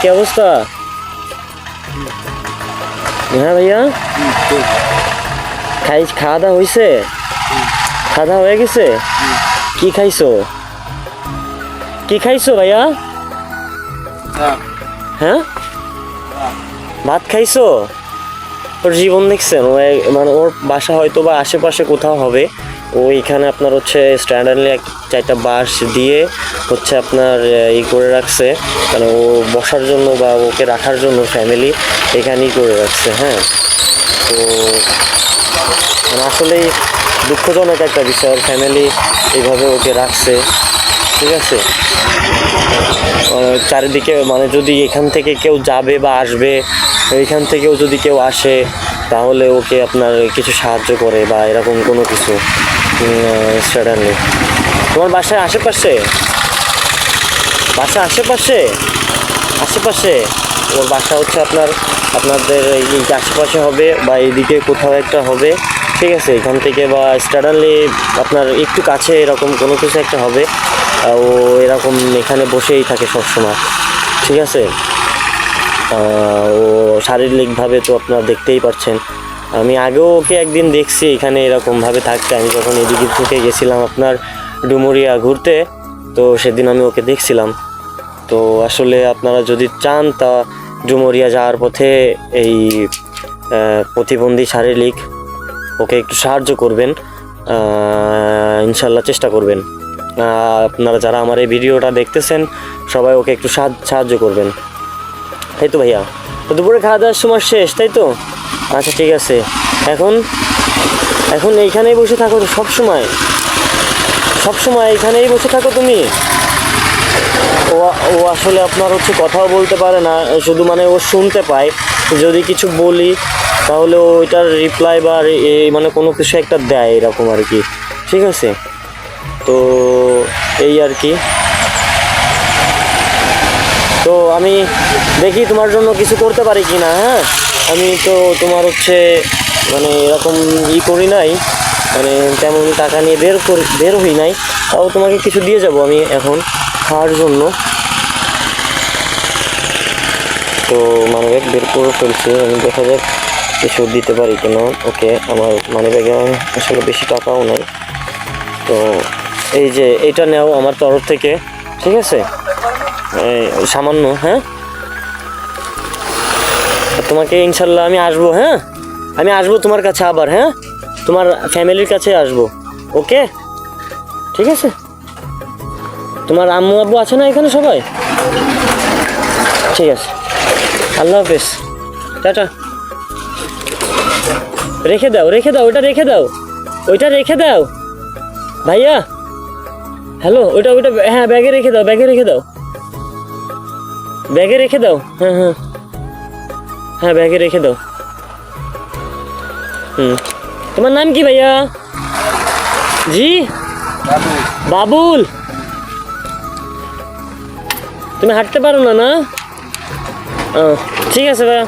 কি অবস্থা? হ্যাঁ ভাইয়া? খাই খাওয়া দাওয়া হয়েছে খাওয়া দাওয়া হয়ে গেছে? কি খাইছো? কি খাইছো ভাইয়া? হ্যাঁ? ভাত খাইছো? ওর জীবন দেখছেন মানে ওর বাসা হয়তো বা আশেপাশে কোথাও হবে। ও এখানে আপনার হচ্ছে স্ট্যান্ডার্ডলি এক চারটা বাঁশ দিয়ে হচ্ছে আপনার ই করে রাখছে। মানে ও বসার জন্য বা ওকে রাখার জন্য ফ্যামিলি এখানেই করে রাখছে হ্যাঁ। তো মানে আসলেই দুঃখজনক একটা বিষয় ওর ফ্যামিলি এইভাবে ওকে রাখছে, ঠিক আছে? চারিদিকে মানে যদি এখান থেকে কেউ যাবে বা আসবে এইখান থেকেও যদি কেউ আসে, তাহলে ওকে আপনার কিছু সাহায্য করে বা এরকম কোনো কিছু। সাডেনলি তোমার বাসায় আশেপাশে? বাসা আশেপাশে? আশেপাশে? ওর বাসা হচ্ছে আপনার, আপনাদের এই আশেপাশে হবে বা এইদিকে কোথাও একটা হবে, ঠিক আছে? এখান থেকে বা স্টাডানলি আপনার একটু কাছে এরকম কোনো কিছু একটা হবে ও এরকম এখানে বসেই থাকে সবসময়, ঠিক আছে? ও শারীরিকভাবে তো আপনারা দেখতেই পাচ্ছেন আমি আগেও ওকে একদিন দেখছি, এখানে এরকমভাবে থাকতে। আমি যখন এদিকে থেকে গেছিলাম আপনার ডুমুরিয়া ঘুরতে, তো সেদিন আমি ওকে দেখছিলাম। তো আসলে আপনারা যদি চান তা ডুমুরিয়া যাওয়ার পথে এই প্রতিবন্ধী শারীরিক, ওকে একটু সাহায্য করবেন ইনশাল্লাহ চেষ্টা করবেন। আপনারা যারা আমার এই ভিডিওটা দেখতেছেন, সবাই ওকে একটু সাহায্য- করবেন। তাই তো ভাইয়া? তো দুপুরে খাওয়া দাওয়ার সময় শেষ, তাই তো? আচ্ছা ঠিক আছে। এখন এখন এইখানেই বসে থাকো সব সময়। সব সময় এইখানেই বসে থাকো তুমি। ও ও আসলে আপনার হচ্ছে কথাও বলতে পারে না, শুধু মানে ও শুনতে পায়। যদি কিছু বলি, তাহলে ওইটার রিপ্লাই বা এই মানে কোনো কিছু একটা দেয় এরকম আর কি। ঠিক আছে? তো এই আর কি। তো আমি দেখি তোমার জন্য কিছু করতে পারি কি না হ্যাঁ? আমি তো তোমার হচ্ছে মানে এরকম ই করি নাই মানে তেমন টাকা নিয়ে বের করি, বের হই নাই, তাও তোমাকে কিছু দিয়ে যাব আমি এখন খাওয়ার জন্য। তো মানে ব্যাগ বের করে ফেলছি, আমি দেখা যাক কিছু দিতে পারি কেন। ওকে, আমার মানে ব্যাগে আসলে বেশি টাকাও নাই। তো এই যে, এটা নেও আমার তরফ থেকে, ঠিক আছে? সামান্য হ্যাঁ? তোমাকে ইনশাল্লাহ আমি আসব হ্যাঁ? আমি আসব তোমার কাছে আবার হ্যাঁ? তোমার ফ্যামিলির কাছে আসব, ওকে? ঠিক আছে? তোমার আম্মু আব্বু আছে না এখানে সবাই? ঠিক আছে। আল্লাহ হাফেজ। টাটা। রেখে দাও রেখে দাও ওটা রেখে দাও। ওইটা রেখে দাও। ভাইয়া। হ্যালো, ওইটা ওইটা হ্যাঁ ব্যাগে রেখে দাও, ব্যাগে রেখে দাও। ব্যাগে রেখে দাও হ্যাঁ হ্যাঁ। হ্যাঁ ব্যাগে রেখে দাও হুম তোমার নাম কি ভাইয়া জি বাবুল তুমি হাঁটতে পারো না না ও, ঠিক আছে ভাইয়া